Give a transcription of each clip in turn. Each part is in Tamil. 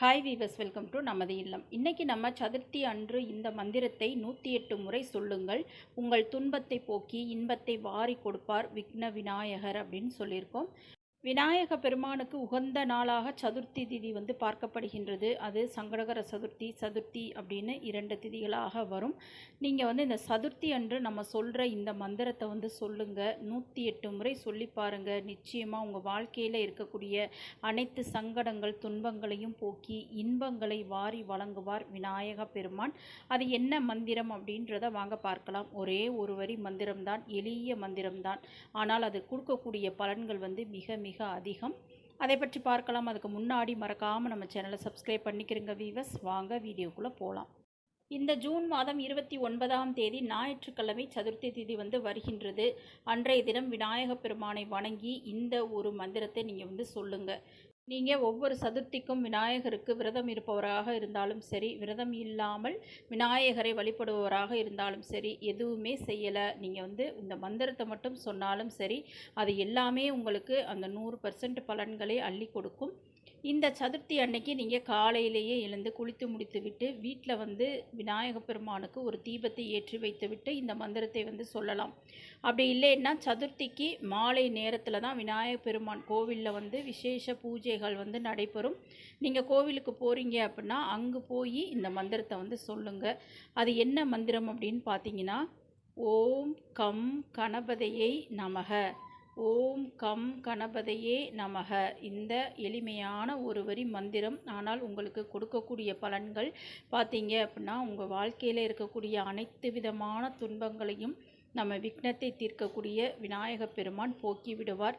ஹாய் வீவர்ஸ் வெல்கம் டு நமது இல்லம். இன்றைக்கி நம்ம சதுர்த்தி அன்று இந்த மந்திரத்தை நூற்றி எட்டு முறை சொல்லுங்கள். உங்கள் துன்பத்தை போக்கி இன்பத்தை வாரி கொடுப்பார் விக்ன விநாயகர் அப்படின்னு சொல்லியிருக்கோம். விநாயக பெருமானுக்கு உகந்த நாளாக சதுர்த்தி திதி வந்து பார்க்கப்படுகின்றது. அது சங்கடகர சதுர்த்தி சதுர்த்தி அப்படின்னு இரண்டு திதிகளாக வரும். நீங்கள் வந்து இந்த சதுர்த்தி அன்று நம்ம சொல்கிற இந்த மந்திரத்தை வந்து சொல்லுங்கள் நூற்றி எட்டு முறை சொல்லி பாருங்கள் நிச்சயமாக உங்கள் வாழ்க்கையில் இருக்கக்கூடிய அனைத்து சங்கடங்கள் துன்பங்களையும் போக்கி இன்பங்களை வாரி வழங்குவார் விநாயக பெருமான். அது என்ன மந்திரம் அப்படின்றத வாங்க பார்க்கலாம். ஒரே ஒரு வரி மந்திரம்தான் எளிய மந்திரம்தான். ஆனால் அது கொடுக்கக்கூடிய பலன்கள் வந்து மிக மிக அதிகம். அதை பற்றி பார்க்கலாம். அதுக்கு முன்னாடி மறக்காமல் நம்ம சேனலை சப்ஸ்கிரைப் பண்ணிக்கிறங்க வீவர்ஸ் வாங்க வீடியோக்குள்ளே போகலாம் இந்த ஜூன் மாதம் இருபத்தி ஒன்பதாம் தேதி ஞாயிற்றுக்கிழமை சதுர்த்தி திதி வந்து வருகின்றது. அன்றைய தினம் விநாயக பெருமானை வணங்கி இந்த ஒரு மந்திரத்தை நீங்கள் வந்து சொல்லுங்கள் நீங்கள் ஒவ்வொரு சதுர்த்திக்கும் விநாயகருக்கு விரதம் இருப்பவராக இருந்தாலும் சரி விரதம் இல்லாமல் விநாயகரை வழிபடுபவராக இருந்தாலும் சரி எதுவுமே செய்யலை. நீங்கள் வந்து இந்த மந்திரத்தை மட்டும் சொன்னாலும் சரி அது எல்லாமே உங்களுக்கு அந்த நூறு பர்சன்ட் பலன்களை அள்ளி கொடுக்கும். இந்த சதுர்த்தி அன்னைக்கு நீங்கள் காலையிலேயே எழுந்து குளித்து முடித்துவிட்டு வீட்டில் வந்து விநாயக பெருமானுக்கு ஒரு தீபத்தை ஏற்றி வைத்துவிட்டு இந்த மந்திரத்தை வந்து சொல்லலாம். அப்படி இல்லைன்னா சதுர்த்திக்கு மாலை நேரத்தில் தான் விநாயக பெருமான் கோவிலில் வந்து விசேஷ பூஜைகள் வந்து நடைபெறும். நீங்கள் கோவிலுக்கு போகிறீங்க அப்படின்னா அங்கே போய் இந்த மந்திரத்தை வந்து சொல்லுங்கள் அது என்ன மந்திரம் அப்படின்னு பார்த்தீங்கன்னா ஓம் கம் கணபதையை நமக. ஓம் கம் கணபதையே நமக. இந்த எளிமையான ஒரு வரி மந்திரம் ஆனால் உங்களுக்கு கொடுக்கக்கூடிய பலன்கள் பார்த்தீங்க அப்படின்னா உங்கள் வாழ்க்கையில் இருக்கக்கூடிய அனைத்து விதமான துன்பங்களையும் நம்ம விக்னத்தை தீர்க்கக்கூடிய விநாயக பெருமான் போக்கி விடுவார்.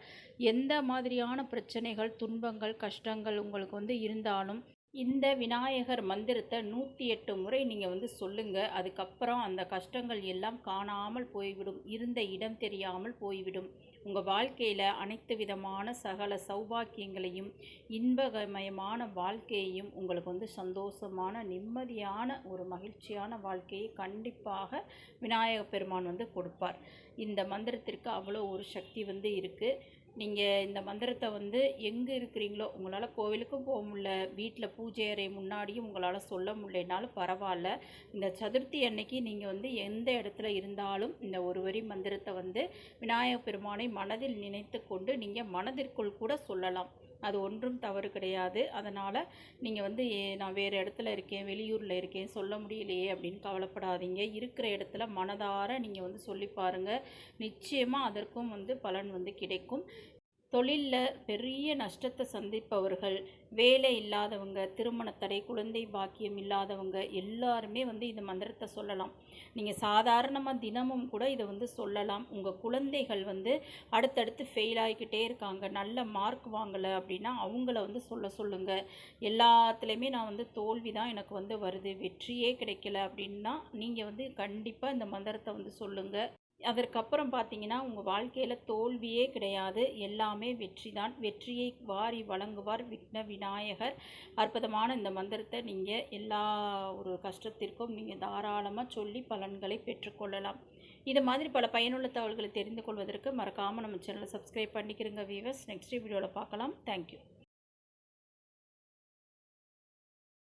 எந்த மாதிரியான பிரச்சனைகள் துன்பங்கள் கஷ்டங்கள் உங்களுக்கு வந்து இருந்தாலும் இந்த விநாயகர் மந்திரத்தை நூற்றி எட்டு முறை நீங்கள் வந்து சொல்லுங்கள் அதுக்கப்புறம் அந்த கஷ்டங்கள் எல்லாம் காணாமல் போய்விடும். இருந்த இடம் தெரியாமல் போய்விடும். உங்கள் வாழ்க்கையில் அனைத்து விதமான சகல சௌபாக்கியங்களையும் இன்பகமயமான வாழ்க்கையையும் உங்களுக்கு வந்து சந்தோஷமான நிம்மதியான ஒரு மகிழ்ச்சியான வாழ்க்கையை கண்டிப்பாக விநாயக பெருமான் வந்து கொடுப்பார். இந்த மந்திரத்திற்கு அவ்வளோ ஒரு சக்தி வந்து இருக்குது நீங்கள் இந்த மந்திரத்தை வந்து எங்கே இருக்கிறீங்களோ உங்களால் கோவிலுக்கும் போக முடியல வீட்டில் பூஜை அறை முன்னாடியும் உங்களால் சொல்ல முடியலனாலும் பரவாயில்ல. இந்த சதுர்த்தி அன்னைக்கு நீங்கள் வந்து எந்த இடத்துல இருந்தாலும் இந்த ஒரு வரி மந்திரத்தை வந்து விநாயகப் பெருமானை மனதில் நினைத்து கொண்டு நீங்கள் மனதிற்குள் கூட சொல்லலாம். அது ஒன்றும் தவறு கிடையாது. அதனால் நீங்கள் வந்து நான் வேறு இடத்துல இருக்கேன் வெளியூரில் இருக்கேன் சொல்ல முடியலையே அப்படின்னு கவலைப்படாதீங்க. இருக்கிற இடத்துல மனதார நீங்கள் வந்து சொல்லி பாருங்கள் நிச்சயமாக அதற்கும் வந்து பலன் வந்து கிடைக்கும். தொழிலில் பெரிய நஷ்டத்தை சந்திப்பவர்கள் வேலை இல்லாதவங்க திருமணத்தடை குழந்தை பாக்கியம் இல்லாதவங்க எல்லாருமே வந்து இந்த மந்திரத்தை சொல்லலாம். நீங்கள் சாதாரணமாக தினமும் கூட இதை வந்து சொல்லலாம். உங்கள் குழந்தைகள் வந்து அடுத்தடுத்து ஃபெயில் ஆகிக்கிட்டே இருக்காங்க நல்ல மார்க் வாங்கலை அப்படின்னா அவங்கள வந்து சொல்ல சொல்லுங்கள் எல்லாத்துலேயுமே நான் வந்து தோல்வி தான் எனக்கு வந்து வருது. வெற்றியே கிடைக்கல அப்படின்னா நீங்கள் வந்து கண்டிப்பாக இந்த மந்திரத்தை வந்து சொல்லுங்கள் அதற்கப்புறம் பார்த்தீங்கன்னா உங்கள் வாழ்க்கையில் தோல்வியே கிடையாது. எல்லாமே வெற்றி தான் வெற்றியை வாரி வழங்குவார் விக்ன விநாயகர். அற்புதமான இந்த மந்திரத்தை நீங்கள் எல்லா ஒரு கஷ்டத்திற்கும் நீங்கள் தாராளமாக சொல்லி பலன்களை பெற்றுக்கொள்ளலாம் இது மாதிரி பல பயனுள்ள தகவல்களை தெரிந்து கொள்வதற்கு மறக்காமல் நம்ம சேனலை சப்ஸ்கிரைப் பண்ணிக்கிறங்க வீவர்ஸ் நெக்ஸ்ட் வீடியோவில் பார்க்கலாம். தேங்க்யூ